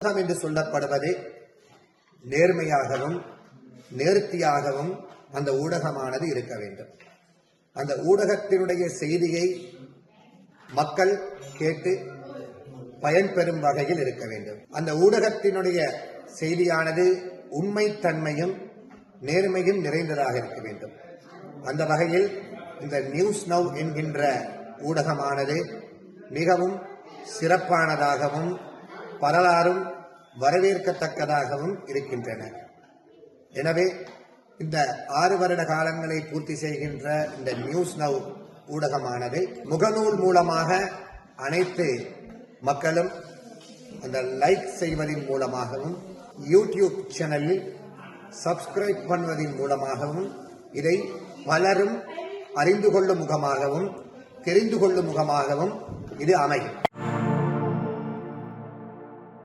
ஊடகம் என்று சொல்லப்படுவது நேர்மையாகவும் நேர்த்தியாகவும் அந்த ஊடகமானது இருக்க வேண்டும். அந்த ஊடகத்தினுடைய செய்தியை மக்கள் கேட்டு பயன்பெறும் வகையில் இருக்க வேண்டும். அந்த ஊடகத்தினுடைய செய்தியானது உண்மைத்தன்மையும் நேர்மையும் நிறைந்ததாக இருக்க வேண்டும். அந்த வகையில் இந்த நியூஸ் நவ் என்கின்ற ஊடகமானது மிகவும் சிறப்பானதாகவும் வரலாறும் வரவேற்கத்தக்கதாகவும் இருக்கின்றன. எனவே இந்த ஆறு வருட காலங்களை பூர்த்தி செய்கின்ற இந்த நியூஸ் நவ் ஊடகமானது முகநூல் மூலமாக அனைத்து மக்களும் அந்த லைக் செய்வதன் மூலமாகவும் யூடியூப் சேனலில் சப்ஸ்கிரைப் பண்ணுவதன் மூலமாகவும் இதை பலரும் அறிந்து கொள்ளும் முகமாகவும் தெரிந்து கொள்ளும் முகமாகவும் இது அமையும்.